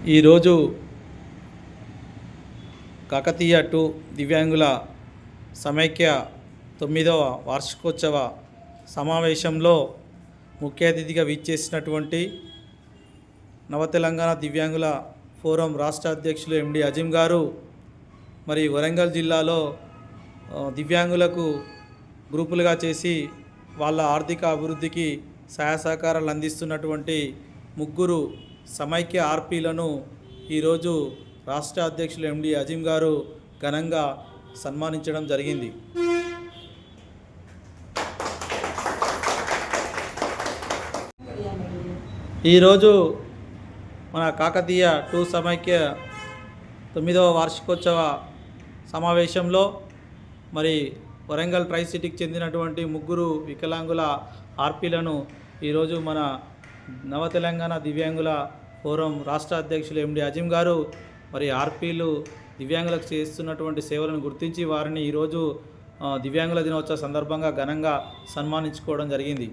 ఈరోజు కాకతీయ టు దివ్యాంగుల సమైక్య తొమ్మిదవ వార్షికోత్సవ సమావేశంలో ముఖ్య అతిథిగా విచ్చేసినటువంటి నవ తెలంగాణ దివ్యాంగుల ఫోరం రాష్ట్ర అధ్యక్షులు ఎండి అజిం గారు మరి వరంగల్ జిల్లాలో దివ్యాంగులకు గ్రూపులుగా చేసి వాళ్ళ ఆర్థిక అభివృద్ధికి సహాయ సహకారాలు అందిస్తున్నటువంటి ముగ్గురు సమైక్య ఆర్పీలను ఈరోజు రాష్ట్ర అధ్యక్షులు ఎండి అజీం గారు ఘనంగా సన్మానించడం జరిగింది. ఈరోజు మన కాకతీయ టూ సమైక్య తొమ్మిదవ వార్షికోత్సవ సమావేశంలో మరి వరంగల్ ట్రై సిటీకి చెందినటువంటి ముగ్గురు వికలాంగుల ఆర్పీలను ఈరోజు మన నవ తెలంగాణ దివ్యాంగుల పూర్వం రాష్ట్ర అధ్యక్షులు ఎండి అజిం గారు మరి ఆర్పీలు దివ్యాంగులకు చేస్తున్నటువంటి సేవలను గుర్తించి వారిని ఈరోజు దివ్యాంగుల దినోత్సవ సందర్భంగా ఘనంగా సన్మానించుకోవడం జరిగింది.